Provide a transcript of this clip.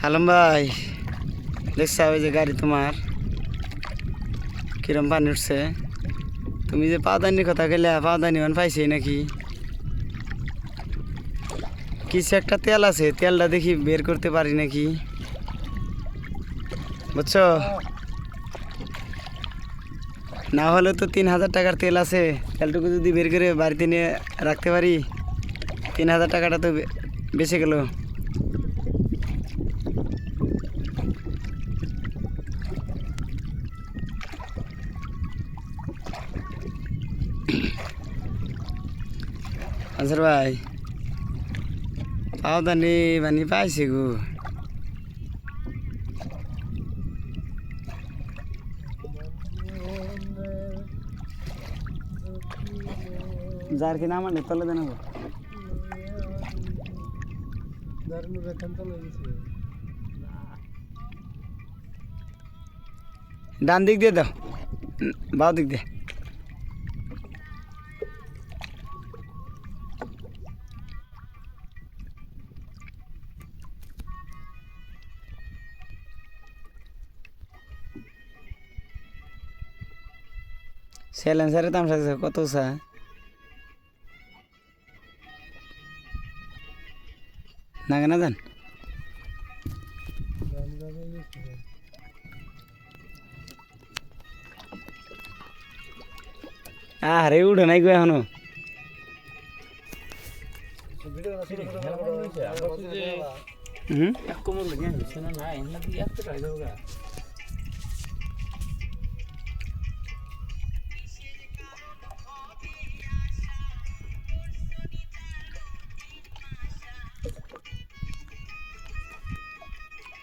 হালম ভাই দেখছ ওই যে গাড়ি তোমার কিরম পানি উঠছে তুমি যে পাওদানির কথা গেলে পাওদানি মান পাইছি নাকি কিছু একটা তেল আছে তেলটা দেখি বের করতে পারি নাকি বুঝছো না হলে তো তিন হাজার টাকার তেল আছে। তেলটুকু যদি বের করে বাড়িতে নিয়ে রাখতে পারি, তিন হাজার টাকাটা তো বেঁচে গেল। আনসার ভাই পাওদানি বানি পাইছে গো। যার কি নাম আনে তলে দেন গো ডান দিক দিয়ে দাও উম, বাও দিক দিয়ে স্যালেন্সারের দাম সাথে কত সা নাগে না যান আরে উঠে নাই গো এখনও। হুম?